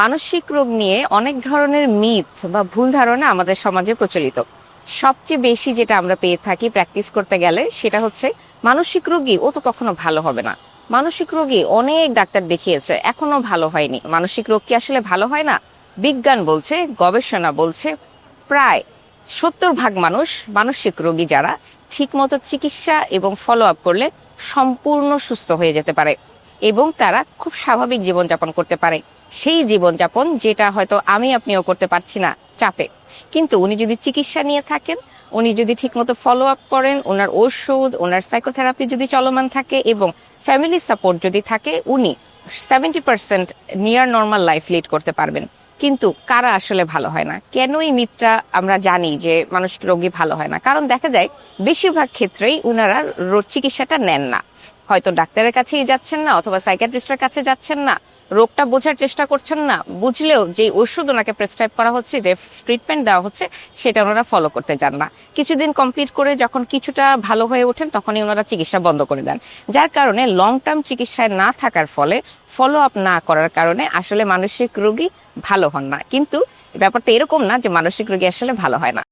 মানসিক রোগ নিয়ে অনেক ধরনের মিথ বা ভুল ধারণা আমাদের সমাজে প্রচলিত। সবচেয়ে বেশি যেটা আমরা পেয়ে থাকি প্র্যাকটিস করতে গেলে সেটা হচ্ছে মানসিক রোগী ও তো কখনো ভালো হবে না। মানসিক রোগী অনেক ডাক্তার দেখিয়েছে, এখনও ভালো হয়নি। মানসিক রোগ কি আসলে ভালো হয় না? বিজ্ঞান বলছে, গবেষণা বলছে, প্রায় সত্তর ভাগ মানুষ মানসিক রোগী যারা ঠিকমতো চিকিৎসা এবং ফলো আপ করলে সম্পূর্ণ সুস্থ হয়ে যেতে পারে এবং তারা খুব স্বাভাবিক জীবনযাপন করতে পারে। সেই জীবনযাপন যেটা হয়তো আমি আপনিও করতে পারছি না চাপে। কিন্তু উনি যদি চিকিৎসা নিয়ে থাকেন, উনি যদি ঠিকমতো ফলো আপ করেন, ওনার ওষুধ, ওনার সাইকোথেরাপি যদি চলমান থাকে এবং ফ্যামিলি সাপোর্ট যদি থাকে, উনি seventy percent near normal life lead করতে পারবেন। কিন্তু কারা আসলে ভালো হয় না? কেন এই মিথটা আমরা জানি যে মানুষ রোগী ভালো হয় না? কারণ দেখা যায়, বেশিরভাগ ক্ষেত্রেই উনারা চিকিৎসাটা নেন না। হয়তো ডাক্তারের কাছেই যাচ্ছেন না, অথবা সাইকিয়াট্রিস্টের কাছে যাচ্ছেন না। রোগটা বোঝার চেষ্টা করছেন না। বুঝলেও যে ওষুধ ওনাকে প্রেসক্রাইব করা হচ্ছে, যে ট্রিটমেন্ট দেওয়া হচ্ছে, সেটা ওনারা ফলো করতে চান না। কিছুদিন কমপ্লিট করে যখন কিছুটা ভালো হয়ে ওঠেন, তখনই ওনারা চিকিৎসা বন্ধ করে দেন। যার কারণে লং টার্ম চিকিৎসায় না থাকার ফলে ফলো আপ না করার কারণে আসলে মানসিক রোগী ভালো হন না। কিন্তু ব্যাপারটা এরকম না যে মানসিক রোগী আসলে ভালো হয় না।